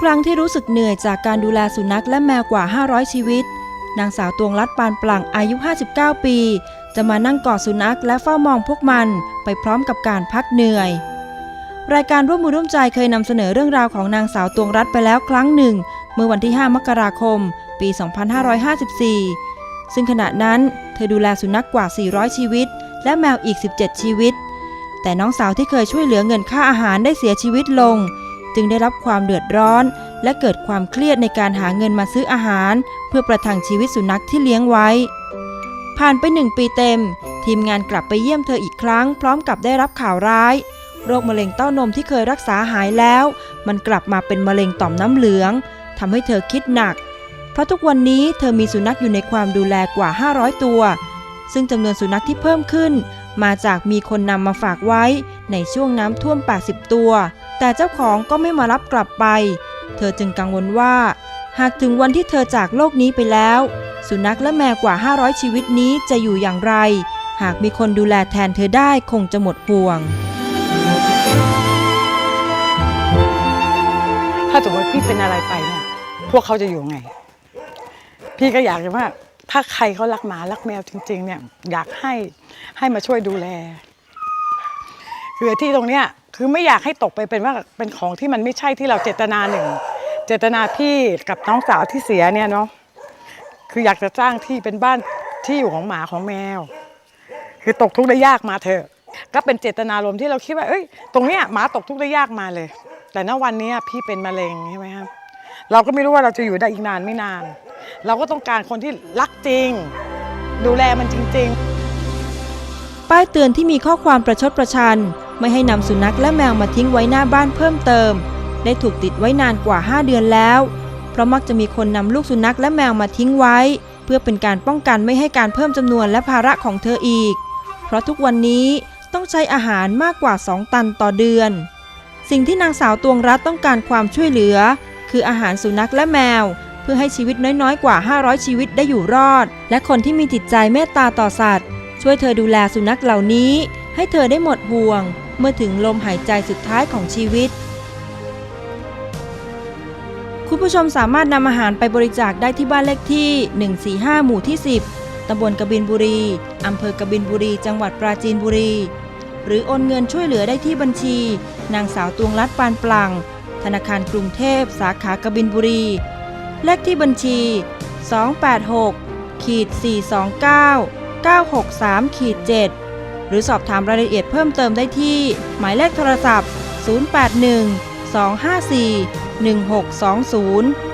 ครั้งที่รู้สึกเหนื่อยจากการดูแลสุนัขและแมวกว่า 500 ชีวิต นางสาวตวงรัตน์ปานปลั่งอายุ 59 ปี จะมานั่งกอดสุนัขและเฝ้ามองพวกมันไปพร้อมกับการพักเหนื่อย รายการร่วมมือร่วมใจเคยนำเสนอเรื่องราวของนางสาวตวงรัตน์ไปแล้วครั้งหนึ่ง เมื่อวันที่ 5 มกราคม ปี 2554 ซึ่งขณะนั้นเธอดูแลสุนัขกว่า 400 ชีวิต และแมวอีก 17 ชีวิต แต่น้องสาวที่เคยช่วยเหลือเงินค่าอาหารได้เสียชีวิตลง จึงได้รับความเดือดร้อน และเกิดความเครียดในการหาเงินมาซื้ออาหาร เพื่อประทังชีวิตสุนัขที่เลี้ยงไว้ ผ่านไปหนึ่งปีเต็ม ทีมงานกลับไปเยี่ยมเธออีกครั้ง พร้อมกับได้รับข่าวร้าย โรคมะเร็งเต้านมที่เคยรักษาหายแล้ว มันกลับมาเป็นมะเร็งต่อมน้ำเหลืองทำให้เธอคิดหนัก เพราะทุกวันนี้เธอมีสุนัขอยู่ในความดูแลกว่า 500 ตัว ซึ่งจำนวนสุนัขที่เพิ่มขึ้น มาจากมีคนนำมาฝากไว้ในช่วงน้ำท่วม 80 ตัว แต่เจ้าของก็ไม่มารับกลับไป เธอจึงกังวลว่า หากถึงวันที่เธอจากโลกนี้ไปแล้ว สุนัขและแมวกว่า 500 ชีวิตนี้จะอยู่อย่างไร หากมีคนดูแลแทนเธอได้คงจะหมดห่วง ถ้าสมมติพี่เป็นอะไรไปเนี่ยพวกเขาจะอยู่ไง พี่ก็อยากจะว่า ถ้าใครเขารักหมารักแมวจริง ๆ เนี่ยอยากให้ให้มาช่วยดูแลคือที่ตรงเนี้ย คือไม่อยากให้ตกไปเป็นว่าเป็นของที่มันไม่ใช่ที่เราเจตนาหนึ่ง เจตนาพี่กับน้องสาวที่เสียเนี่ยเนาะคืออยากจะสร้างที่เป็นบ้านที่อยู่ของหมาของแมว คือตกทุกข์ได้ยากมาเถอะ ก็เป็นเจตนารมณ์ที่เราคิดว่าเอ้ยตรงเนี้ยหมาตกทุกข์ได้ยากมาเลย แต่ณวันนี้พี่เป็นมะเร็งใช่ไหมครับเราก็ไม่รู้ว่าเราจะอยู่ได้อีกนานไม่นาน เราก็ต้องการคนที่รักจริง ดูแลมันจริง ๆ ป้ายเตือนที่มีข้อความประชดประชัน ไม่ให้นำสุนัขและแมวมาทิ้งไว้หน้าบ้านเพิ่มเติม ได้ถูกติดไว้นานกว่า 5 เดือนแล้ว เพราะมักจะมีคนนำลูกสุนัขและแมวมาทิ้งไว้ เพื่อเป็นการป้องกันไม่ให้การเพิ่มจำนวนและภาระของเธออีก เพราะทุกวันนี้ต้องใช้อาหารมากกว่า 2 ตันต่อเดือน สิ่งที่นางสาวตวงรัตต้องการความช่วยเหลือ คืออาหารสุนัขและแมว เพื่อให้ชีวิตน้อยๆ กว่า 500 ชีวิตได้อยู่รอด และคนที่มีจิตใจเมตตาต่อสัตว์ ช่วยเธอดูแลสุนัขเหล่านี้ ให้เธอได้หมดห่วง เมื่อถึงลมหายใจสุดท้ายของชีวิต คุณผู้ชมสามารถนำอาหารไปบริจาคได้ที่บ้านเลขที่ 145 หมู่ที่ 10 ตำบลกบินบุรี อำเภอกบินบุรี จังหวัดปราจีนบุรี หรือโอนเงินช่วยเหลือได้ที่บัญชี นางสาวตวงรัตน์ปานปลัง ธนาคารกรุงเทพ สาขากบินบุรี เลขที่บัญชี 286ขีด429 963ขีด7 หรือสอบถามรายละเอียดเพิ่มเติมได้ที่ หมายเลขโทรศัพท์ 081 254 1620